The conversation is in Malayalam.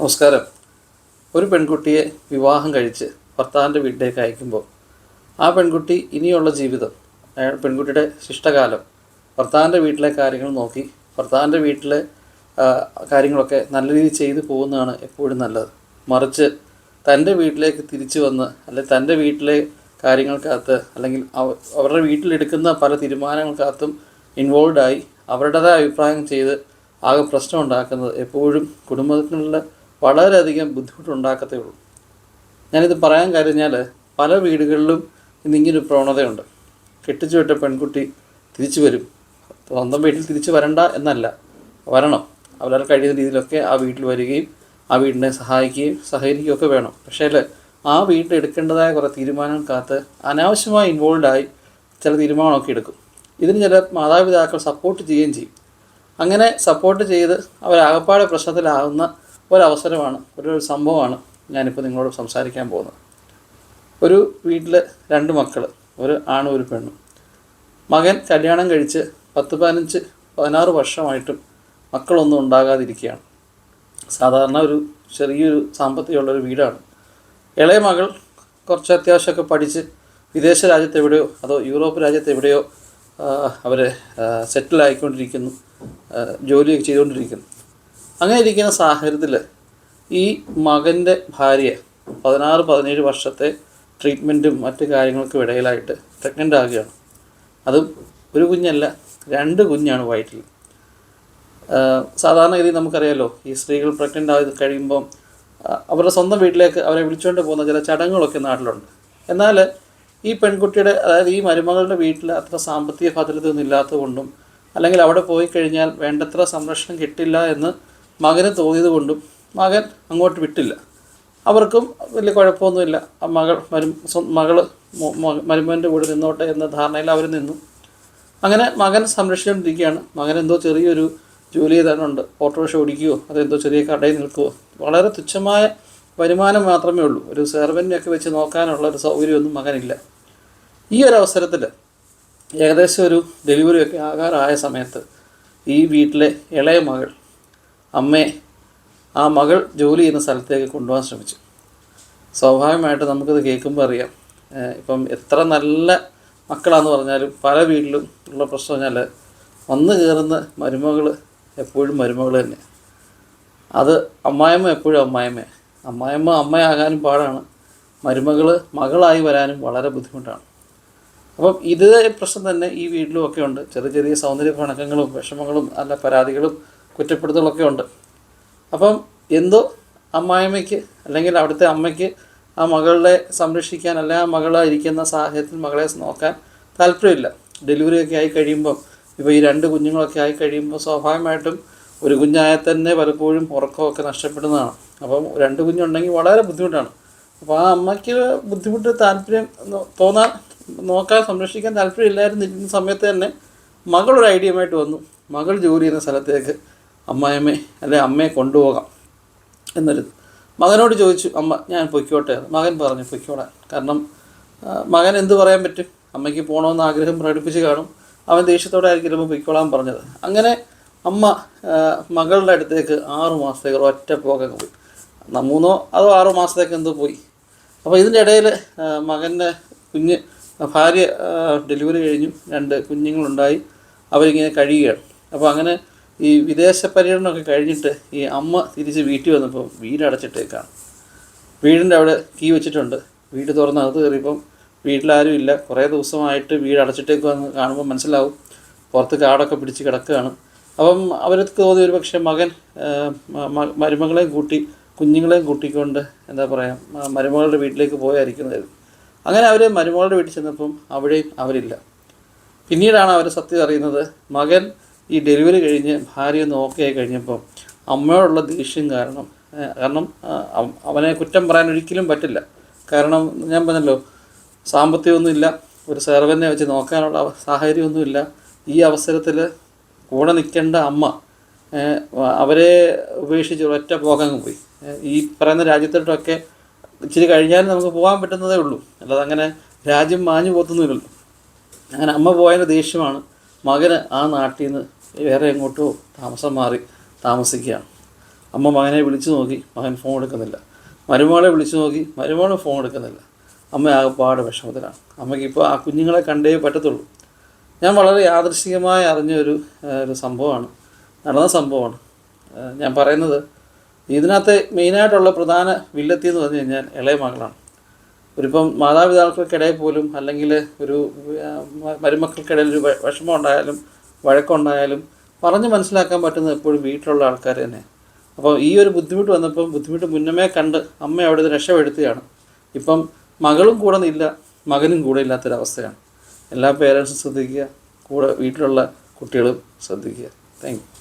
നമസ്കാരം. ഒരു പെൺകുട്ടിയെ വിവാഹം കഴിച്ച് ഭർത്താവിന്റെ വീട്ടിലേക്ക് അയക്കുമ്പോൾ ആ പെൺകുട്ടി ഇനിയുള്ള ജീവിതം അയാൾ പെൺകുട്ടിയുടെ ശിഷ്ടകാലം ഭർത്താവിന്റെ വീട്ടിലെ കാര്യങ്ങൾ നോക്കി ഭർത്താവിന്റെ വീട്ടിലെ കാര്യങ്ങളൊക്കെ നല്ല രീതിയിൽ ചെയ്തു പോകുന്നതാണ് എപ്പോഴും നല്ലത്. മറിച്ച് തന്റെ വീട്ടിലേക്ക് തിരിച്ചു വന്ന് അല്ലെങ്കിൽ തന്റെ വീട്ടിലെ കാര്യങ്ങൾക്കകത്ത് അല്ലെങ്കിൽ അവ- അവരുടെ വീട്ടിലെടുക്കുന്ന പല തീരുമാനങ്ങൾക്കകത്തും ഇൻവോൾവ് ആയി അവരുടേതായ അഭിപ്രായം ചെയ്ത് ആകെ പ്രശ്നം ഉണ്ടാക്കുന്നത് എപ്പോഴും കുടുംബങ്ങളിൽ വളരെയധികം ബുദ്ധിമുട്ടുണ്ടാക്കത്തേ ഉള്ളൂ. ഞാനിത് പറയാൻ കഴിഞ്ഞാൽ പല വീടുകളിലും ഇന്നിങ്ങനൊരു പ്രവണതയുണ്ട്. കെട്ടിച്ചു വിട്ട പെൺകുട്ടി തിരിച്ചു വരും. സ്വന്തം വീട്ടിൽ തിരിച്ചു വരണ്ട എന്നല്ല. വരണം. അവരാൽ കഴിയുന്ന രീതിയിലൊക്കെ ആ വീട്ടിൽ വരികയും ആ വീടിനെ സഹായിക്കുകയും സഹകരിക്കുകയൊക്കെ വേണം. പക്ഷേ ആ വീട്ടിൽ എടുക്കേണ്ടതായ കുറേ തീരുമാനങ്ങൾ തീരുമാനങ്ങൾക്കകത്ത് അനാവശ്യമായി ഇൻവോൾവായി ചില തീരുമാനമൊക്കെ എടുക്കും. ഇതിന് ചില മാതാപിതാക്കൾ സപ്പോർട്ട് ചെയ്യുകയും ചെയ്യും. അങ്ങനെ സപ്പോർട്ട് ചെയ്ത് അവരാകപ്പാടെ പ്രശ്നത്തിലാകുന്ന ഒരവസരമാണ് ഒരു സംഭവമാണ് ഞാനിപ്പോൾ നിങ്ങളോട് സംസാരിക്കാൻ പോകുന്നത്. ഒരു വീട്ടിൽ രണ്ട് മക്കൾ ഒരു ആണും ഒരു പെണ്ണും. മകൻ കല്യാണം കഴിച്ച് പത്ത് പതിനഞ്ച് പതിനാറ് വർഷമായിട്ടും മക്കളൊന്നും ഉണ്ടാകാതിരിക്കുകയാണ്. സാധാരണ ഒരു ചെറിയൊരു സാമ്പത്തികമുള്ളൊരു വീടാണ്. ഇളയ മകൾ കുറച്ച് അത്യാവശ്യമൊക്കെ പഠിച്ച് വിദേശ രാജ്യത്ത് എവിടെയോ അതോ യൂറോപ്പ് രാജ്യത്ത് എവിടെയോ അവർ സെറ്റിൽ ആയിക്കൊണ്ടിരിക്കുന്നു ജോലിയൊക്കെ ചെയ്തുകൊണ്ടിരിക്കുന്നു. അങ്ങനെ ഇരിക്കുന്ന സാഹചര്യത്തിൽ ഈ മകന്റെ ഭാര്യ പതിനാറ് പതിനേഴ് വർഷത്തെ ട്രീറ്റ്മെന്റും മറ്റു കാര്യങ്ങൾക്കും ഇടയിലായിട്ട് പ്രഗ്നന്റ് ആകുകയാണ്. അത് ഒരു കുഞ്ഞല്ല രണ്ട് കുഞ്ഞാണ് വയറ്റിൽ സാധാരണഗതി നമുക്കറിയാലോ ഈ സ്ത്രീകൾ പ്രഗ്നന്റ് ആയി കഴിയുമ്പം അവരുടെ സ്വന്തം വീട്ടിലേക്ക് അവരെ വിളിച്ചുകൊണ്ട് പോകുന്ന ചില ചടങ്ങുകളൊക്കെ നാട്ടിലുണ്ട്. എന്നാൽ ഈ പെൺകുട്ടിയുടെ അതായത് ഈ മരുമകളുടെ വീട്ടിൽ അത്ര സാമ്പത്തിക ഭദ്രതയൊന്നും ഇല്ലാത്തതുകൊണ്ടും അല്ലെങ്കിൽ അവിടെ പോയി കഴിഞ്ഞാൽ വേണ്ടത്ര സംരക്ഷണം കിട്ടില്ല എന്ന് മകന് തോന്നിയത് കൊണ്ടും മകൻ അങ്ങോട്ട് വിട്ടില്ല. അവർക്കും വലിയ കുഴപ്പമൊന്നുമില്ല. മകൾ മരു സ്വ- മകൾ മോ- മോ- മരുമകന്റെ കൂടെ നിന്നോട്ടെ എന്ന ധാരണയിൽ അവർ നിന്നു. അങ്ങനെ മകൻ സംരക്ഷിച്ചുകൊണ്ടിരിക്കുകയാണ്. മകൻ എന്തോ ചെറിയൊരു ജോലി ചെയ്താലുണ്ട്. ഓട്ടോറിക്ഷ ഓടിക്കുകയോ അതെന്തോ ചെറിയ കടയിൽ നിൽക്കുകയോ. വളരെ തുച്ഛമായ വരുമാനം മാത്രമേ ഉള്ളൂ. ഒരു സെർവന്റിനൊക്കെ വെച്ച് നോക്കാനുള്ള ഒരു സൗകര്യമൊന്നും മകനില്ല. ഈ ഒരു അവസരത്തിൽ ഏകദേശം ഒരു ഡെലിവറി ഒക്കെ ആകാറായ സമയത്ത് ഈ വീട്ടിലെ ഇളയ മകൾ അമ്മയെ ആ മകൾ ജോലി ചെയ്യുന്ന സ്ഥലത്തേക്ക് കൊണ്ടുപോകാൻ ശ്രമിച്ചു. സ്വാഭാവികമായിട്ട് നമുക്കിത് കേൾക്കുമ്പോൾ അറിയാം. ഇപ്പം എത്ര നല്ല മക്കളാന്ന് പറഞ്ഞാലും പല വീട്ടിലും ഉള്ള പ്രശ്നം പറഞ്ഞാൽ വന്നു കയറുന്ന മരുമകൾ എപ്പോഴും മരുമകൾ തന്നെ. അത് അമ്മായിമ്മ എപ്പോഴും അമ്മായമ്മ അമ്മായിമ്മ അമ്മയാകാനും പാടാണ്. മരുമകൾ മകളായി വരാനും വളരെ ബുദ്ധിമുട്ടാണ്. അപ്പം ഇതേ പ്രശ്നം തന്നെ ഈ വീട്ടിലും ഒക്കെ ഉണ്ട്. ചെറിയ ചെറിയ സൗന്ദര്യ പിണക്കങ്ങളും വിഷമങ്ങളും അല്ല പരാതികളും കുറ്റപ്പെടുത്തലൊക്കെ ഉണ്ട്. അപ്പം എന്തോ അമ്മായിമ്മയ്ക്ക് അല്ലെങ്കിൽ അവിടുത്തെ അമ്മയ്ക്ക് ആ മകളെ സംരക്ഷിക്കാൻ അല്ലെങ്കിൽ ആ മകളെ ഇരിക്കുന്ന സാഹചര്യത്തിൽ മകളെ നോക്കാൻ താല്പര്യമില്ല. ഡെലിവറി ഒക്കെ ആയി കഴിയുമ്പം ഇപ്പോൾ ഈ രണ്ട് കുഞ്ഞുങ്ങളൊക്കെ ആയി കഴിയുമ്പോൾ സ്വാഭാവികമായിട്ടും ഒരു കുഞ്ഞായാൽ തന്നെ പലപ്പോഴും ഉറക്കമൊക്കെ നഷ്ടപ്പെടുന്നതാണ്. അപ്പം രണ്ട് കുഞ്ഞുണ്ടെങ്കിൽ വളരെ ബുദ്ധിമുട്ടാണ്. അപ്പോൾ ആ അമ്മയ്ക്ക് ബുദ്ധിമുട്ട് താല്പര്യം തോന്നാൻ നോക്കാൻ സംരക്ഷിക്കാൻ താല്പര്യമില്ലായിരുന്നിരിക്കുന്ന സമയത്ത് തന്നെ മകളൊരു ഐഡിയമായിട്ട് വന്നു. മകൾ ജോലി ചെയ്യുന്ന സ്ഥലത്തേക്ക് അമ്മായിയമ്മയെ അല്ലെ അമ്മയെ കൊണ്ടുപോകാം എന്നൊരു മകനോട് ചോദിച്ചു അമ്മ ഞാൻ പൊയ്ക്കോട്ടെ മകൻ പറഞ്ഞു പൊയ്ക്കോടാൻ കാരണം മകൻ എന്ത് പറയാൻ പറ്റും? അമ്മയ്ക്ക് പോകണമെന്ന് ആഗ്രഹം പ്രകടിപ്പിച്ച് കാണും. അവൻ ദേഷ്യത്തോടെ ആയിരിക്കും ഇരുമ്പോൾ പൊയ്ക്കോളാൻ പറഞ്ഞത്. അങ്ങനെ അമ്മ മകളുടെ അടുത്തേക്ക് ആറു മാസത്തേക്ക് ഒറ്റ പോകാൻ പോയി. മൂന്നോ അതോ ആറു മാസത്തേക്ക് എന്തോ പോയി. അപ്പോൾ ഇതിന്റെ ഇടയിൽ മകന്റെ കുഞ്ഞ് ഭാര്യ ഡെലിവറി കഴിഞ്ഞു. രണ്ട് കുഞ്ഞുങ്ങളുണ്ടായി. അവരിങ്ങനെ കഴിയുകയാണ്. അപ്പോൾ അങ്ങനെ ഈ വിദേശ പര്യടനമൊക്കെ കഴിഞ്ഞിട്ട് ഈ അമ്മ തിരിച്ച് വീട്ടിൽ വന്നപ്പോൾ വീടടച്ചിട്ടേക്കാണ് വീടിന്റെ അവിടെ കീ വെച്ചിട്ടുണ്ട്. വീട് തുറന്ന് അകത്ത് കയറിയപ്പം വീട്ടിലാരും ഇല്ല. കുറേ ദിവസമായിട്ട് വീട് അടച്ചിട്ടേക്ക് വന്ന് കാണുമ്പോൾ മനസ്സിലാവും. പുറത്ത് കാടൊക്കെ പിടിച്ച് കിടക്കുകയാണ്. അപ്പം അവർക്ക് തോന്നി ഒരു പക്ഷേ മകൻ മരുമകളെയും കൂട്ടി കുഞ്ഞുങ്ങളെയും കൂട്ടിക്കൊണ്ട് എന്താ പറയുക മരുമകളുടെ വീട്ടിലേക്ക് പോയായിരിക്കുന്നതായിരുന്നു. അങ്ങനെ അവർ മരുമകളുടെ വീട്ടിൽ ചെന്നപ്പം അവിടെയും അവരില്ല. പിന്നീടാണ് അവർ സത്യം അറിയുന്നത്. മകൻ ഈ ഡെലിവറി കഴിഞ്ഞ് ഭാര്യ ഒന്ന് ഓക്കെ ആയി കഴിഞ്ഞപ്പോൾ അമ്മയോടുള്ള ദേഷ്യം കാരണം കാരണം അവനെ കുറ്റം പറയാൻ ഒരിക്കലും പറ്റില്ല. കാരണം ഞാൻ പറഞ്ഞല്ലോ സാമ്പത്തികമൊന്നുമില്ല ഒരു സെർവനെ വെച്ച് നോക്കാനുള്ള സാഹചര്യമൊന്നുമില്ല. ഈ അവസരത്തിൽ കൂടെ നിൽക്കേണ്ട അമ്മ അവരെ ഉപേക്ഷിച്ച് ഒറ്റ പോകാൻ പോയി. ഈ പറയുന്ന രാജ്യത്തോട്ടൊക്കെ ഇച്ചിരി കഴിഞ്ഞാലും നമുക്ക് പോകാൻ പറ്റുന്നതേ ഉള്ളൂ. അല്ലാതെ അങ്ങനെ രാജ്യം മാഞ്ഞു പോത്തുന്നില്ലല്ലോ അങ്ങനെ അമ്മ പോയതിന്റെ ദേഷ്യമാണ് മകന് ആ നാട്ടിൽ നിന്ന് വേറെ എങ്ങോട്ടോ താമസം മാറി താമസിക്കുകയാണ് അമ്മ മകനെ വിളിച്ചു നോക്കി മകൻ ഫോൺ എടുക്കുന്നില്ല. മരുമകളെ വിളിച്ചു നോക്കി മരുമകൾ ഫോൺ എടുക്കുന്നില്ല. അമ്മ ആകെപ്പാട് വിഷമത്തിലാണ്. അമ്മയ്ക്ക് ഇപ്പോൾ ആ കുഞ്ഞുങ്ങളെ കണ്ടേ പറ്റത്തുള്ളൂ. ഞാൻ വളരെ യാദൃശികമായി അറിഞ്ഞ ഒരു ഒരു സംഭവമാണ്. നടന്ന സംഭവമാണ്. ഞാൻ പറയുന്നത് ഇതിനകത്ത് മെയിനായിട്ടുള്ള പ്രധാന വില്ലത്തി എന്ന് പറഞ്ഞു കഴിഞ്ഞാൽ ഇളയ മകളാണ്. ഒരിപ്പം മാതാപിതാക്കൾക്കിടയിൽ പോലും അല്ലെങ്കിൽ ഒരു മരുമക്കൾക്കിടയിൽ ഒരു വിഷമം ഉണ്ടായാലും വഴക്കുണ്ടായാലും പറഞ്ഞ് മനസ്സിലാക്കാൻ പറ്റുന്നത് എപ്പോഴും വീട്ടിലുള്ള ആൾക്കാർ തന്നെ. അപ്പോൾ ഈ ഒരു ബുദ്ധിമുട്ട് വന്നപ്പം ബുദ്ധിമുട്ട് മുന്നമേ കണ്ട് അമ്മ അവിടെ നിന്ന് രക്ഷപ്പെടുത്തുകയാണ്. ഇപ്പം മകളും കൂടെ നില്ല മകനും കൂടെ ഇല്ലാത്തൊരവസ്ഥയാണ്. എല്ലാ പേരൻസും ശ്രദ്ധിക്കുക കൂടെ വീട്ടിലുള്ള കുട്ടികളും ശ്രദ്ധിക്കുക. താങ്ക്